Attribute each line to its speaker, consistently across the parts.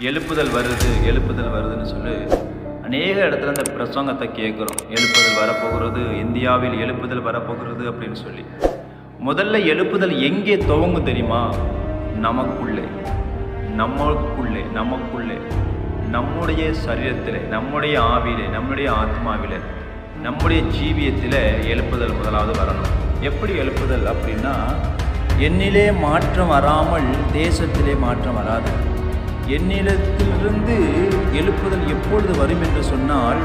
Speaker 1: எழுப்புதல் வருது எழுப்புதல் வருதுன்னு சொல்லி அநேக இடத்துல அந்த பிரசங்கத்தை கேட்குறோம். எழுப்புதல் வரப்போகிறது இந்தியாவில் எழுப்புதல் வரப்போகிறது அப்படின்னு சொல்லி. முதல்ல எழுப்புதல் எங்கே துவங்கும் தெரியுமா? நமக்குள்ளே. நமக்குள்ளே நமக்குள்ளே. நம்முடைய சரீரத்தில் நம்முடைய ஆவியிலே நம்முடைய ஆத்மாவில் நம்முடைய ஜீவியத்தில் எழுப்புதல் முதலாவது வரணும். எப்படி எழுப்புதல் அப்படின்னா என்னிலே மாற்றம் வராமல் தேசத்திலே மாற்றம் வராது. என்னிடத்திலிருந்து எழுப்புதல் எப்பொழுது வரும் என்று சொன்னால்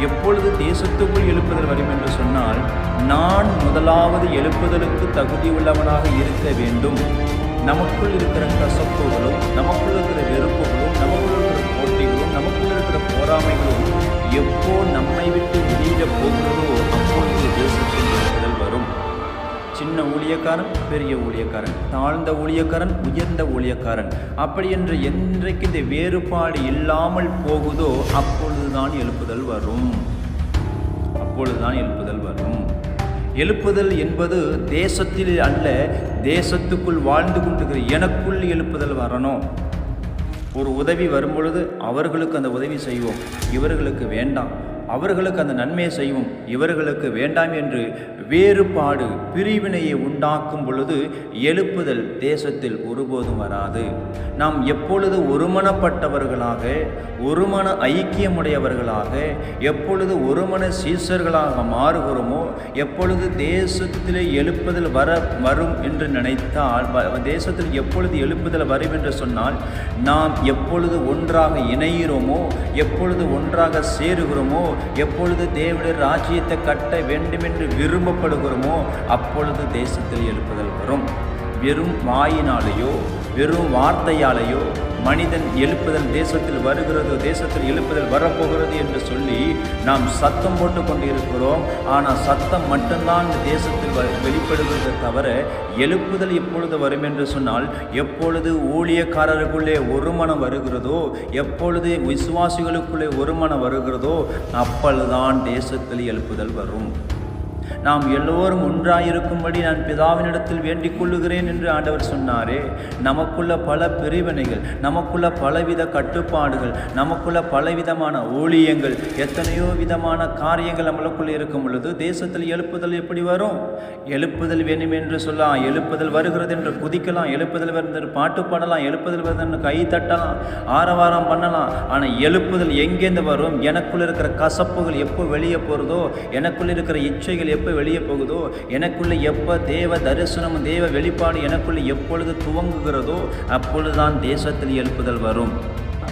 Speaker 1: எப்பொழுது தேசத்துக்குள் எழுப்புதல் வரும் என்று சொன்னால் நான் முதலாவது எழுப்புதலுக்கு தகுதி உள்ளவனாக இருக்க வேண்டும். நமக்குள் இருக்கிற கசப்புகளும் நமக்குள் இருக்கிற வெறுப்புகளும் நமக்குள் சின்ன ஊழியக்காரன் பெரிய ஊழியக்காரன். தாழ்ந்த ஊழியக்காரன் உயர்ந்த ஊழியக்காரன். அப்படி என்று என்றைக்கு இந்த வேறுபாடு இல்லாமல் போகுதோ அப்பொழுதுதான் எழுப்புதல் வரும். அப்பொழுதுதான் எழுப்புதல் வரும். எழுப்புதல் என்பது தேசத்தில் அல்ல தேசத்துக்குள் வாழ்ந்து கொண்டிருக்கிற எனக்குள் எழுப்புதல் வரணும். ஒரு உதவி வரும்பொழுது அவர்களுக்கு அந்த உதவி செய்வோம். இவர்களுக்கு வேண்டாம். அவர்களுக்கு அந்த நன்மையை செய்வோம். இவர்களுக்கு வேண்டாம் என்று வேறுபாடு பிரிவினையை உண்டாக்கும் பொழுது எழுப்புதல் தேசத்தில் ஒருபோதும் வராது. நாம் எப்பொழுது ஒருமனப்பட்டவர்களாக ஒருமன ஐக்கியமுடையவர்களாக எப்பொழுது ஒருமன சீசர்களாக மாறுகிறோமோ எப்பொழுது தேசத்தில் எழுப்புதல் வர வரும் என்று நினைத்தால் தேசத்தில் எப்பொழுது எழுப்புதல் வரும் என்று சொன்னால் நாம் எப்பொழுது ஒன்றாக இணைகிறோமோ எப்பொழுது ஒன்றாக சேருகிறோமோ எப்பொழுது தேவனுடைய ராஜ்யத்தை கட்ட வேண்டுமென்று விரும்பப்படுகிறோமோ அப்பொழுது தேசத்தில் எழுப்புதல் வரும். வெறும் வாயினாலேயோ வெறும் வார்த்தையாலேயோ மனிதன் எழுப்புதல் தேசத்தில் வருகிறது தேசத்தில் எழுப்புதல் வரப்போகிறது என்று சொல்லி நாம் சத்தம் போட்டு கொண்டு இருக்கிறோம் ஆனால் சத்தம் மட்டும்தான் இந்த தேசத்தில் வ- தவிர எழுப்புதல் எப்பொழுது வரும் என்று சொன்னால் எப்பொழுது ஊழியக்காரருக்குள்ளே ஒரு மனம் வருகிறதோ எப்பொழுது விசுவாசிகளுக்குள்ளே ஒரு மனம் வருகிறதோ அப்பொழுதுதான் தேசத்தில் எழுப்புதல் வரும். நாம் எல்லோரும் ஒன்றாயிருக்கும்படி நான் பிதாவினிடத்தில் வேண்டிக் கொள்ளுகிறேன் என்று ஆண்டவர் சொன்னாரே. நமக்குள்ள பல பிரிவினைகள் நமக்குள்ள பலவித கட்டுப்பாடுகள் நமக்குள்ள பலவிதமான ஊழியங்கள் எத்தனையோ விதமான காரியங்கள் நம்மளுக்குள்ள இருக்கும் பொழுது தேசத்தில் எழுப்புதல் எப்படி வரும்? எழுப்புதல் வேணும் என்று சொல்லலாம் எழுப்புதல் வருகிறது என்று குதிக்கலாம் எழுப்புதல் வருது பாட்டு பாடலாம் எழுப்புதல் வருது என்று கை தட்டலாம் ஆரவாரம் பண்ணலாம். ஆனால் எழுப்புதல் எங்கேருந்து வரும்? எனக்குள்ள இருக்கிற கசப்புகள் எப்போ வெளியே போகிறதோ எனக்குள்ள இருக்கிற இச்சைகள் எப்போ வெளியே போகுதோ எனக்குள்ள எப்போ தேவ தரிசனம் தேவ வெளிப்பாடு எனக்குள்ள எப்பொழுது துவங்குகிறதோ அப்பொழுதுதான் தேசத்தில் எழுப்புதல் வரும்.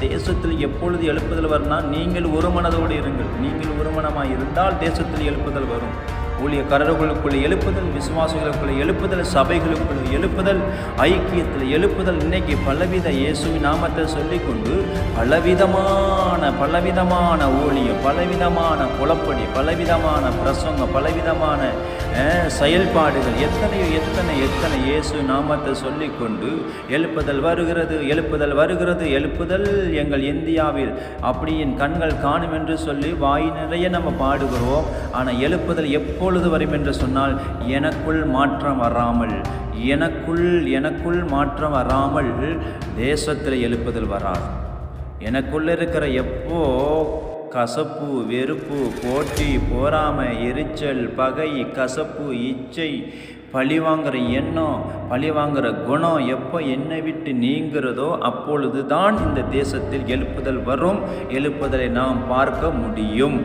Speaker 1: தேசத்தில் எப்பொழுது எழுப்புதல் வரும்னா நீங்கள் ஒரு மனதோடு இருங்கள். நீங்கள் ஒரு மனமாக இருந்தால் தேசத்தில் எழுப்புதல் வரும். ஊழியக்காரர்களுக்குள்ள எழுப்புதல் விசுவாசிகளுக்குள்ள எழுப்புதல் சபைகளுக்குள்ளே எழுப்புதல் ஐக்கியத்தில் எழுப்புதல். இன்னைக்கு பலவித இயேசு நாமத்தை சொல்லிக்கொண்டு பலவிதமான பலவிதமான ஊழியம் பலவிதமான குழப்படி பலவிதமான பிரசங்கம் பலவிதமான செயல்பாடுகள் எத்தனையோ எத்தனை எத்தனை இயேசு நாமத்தை சொல்லிக்கொண்டு எழுப்புதல் வருகிறது எழுப்புதல் வருகிறது எழுப்புதல் எங்கள் இந்தியாவில் அப்படி என் கண்கள் காணும் என்று சொல்லி வாய் நிறைய நம்ம பாடுகிறோம். ஆனால் எழுப்புதல் எப்பொழுது வரும் என்று சொன்னால் எனக்குள் மாற்றம் வராமல் எனக்குள் எனக்குள் மாற்றம் வராமல் தேசத்தில் எழுப்புதல் வராது. எனக்குள்ள இருக்கிற எப்போ கசப்பு வெறுப்பு போட்டி போராமை எரிச்சல் பகை கசப்பு இச்சை பழிவாங்கிற எண்ணம் பழிவாங்கிற குணம் எப்போ என்னை விட்டு நீங்கிறதோ அப்பொழுது தான் இந்த தேசத்தில் எழுப்புதல் வரும். எழுப்புதலை நாம் பார்க்க முடியும்.